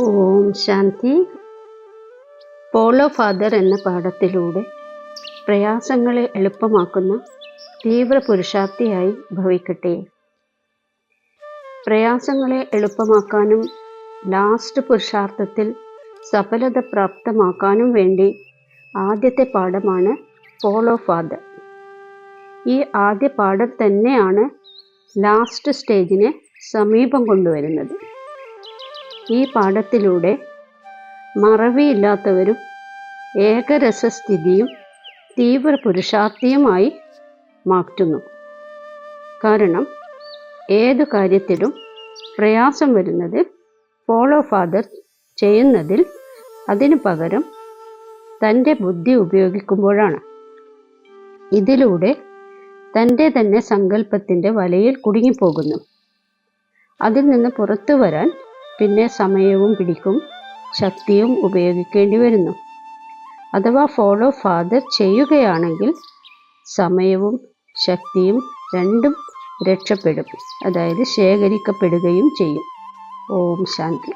Om Shanti. Polo father എന്ന പാഠത്തിലൂടെ പ്രയാസങ്ങളെ എളുപ്പമാക്കുന്ന തീവ്ര പുരുഷാർത്ഥിയായി ഭവിക്കട്ടെ. പ്രയാസങ്ങളെ എളുപ്പമാക്കാനും ലാസ്റ്റ് പുരുഷാർത്ഥത്തിൽ സഫലത പ്രാപ്തമാക്കാനും വേണ്ടി ആദ്യത്തെ പാഠമാണ് പോളോ ഫാദർ. ഈ ആദ്യ പാഠം തന്നെയാണ് ലാസ്റ്റ് സ്റ്റേജിനെ സമീപം കൊണ്ടുവരുന്നത്. ഈ പാഠത്തിലൂടെ മറവിയില്ലാത്തവരും ഏകരസസ്ഥിതിയും തീവ്ര പുരുഷാർത്ഥിയുമായി മാറ്റുന്നു. കാരണം ഏതു കാര്യത്തിലും പ്രയാസം വരുന്നത് ഫോളോ ഫാദർ ചെയ്യുന്നതിൽ അതിനു പകരം തന്റെ ബുദ്ധി ഉപയോഗിക്കുമ്പോഴാണ്. ഇതിലൂടെ തന്റെ തന്നെ സങ്കല്പത്തിന്റെ വലയിൽ കുടുങ്ങിപ്പോകുന്നു. അതിൽ നിന്ന് പുറത്തു വരാൻ പിന്നെ സമയവും പിടിക്കും. ശക്തിയും ഉപയോഗിക്കേണ്ടി വരുന്നു. അഥവാ ഫോളോ ഫാദർ ചെയ്യുകയാണെങ്കിൽ സമയവും ശക്തിയും രണ്ടും രക്ഷപ്പെടും. അതായത് ശേഖരിക്കപ്പെടുകയും ചെയ്യും. ഓം ശാന്തി.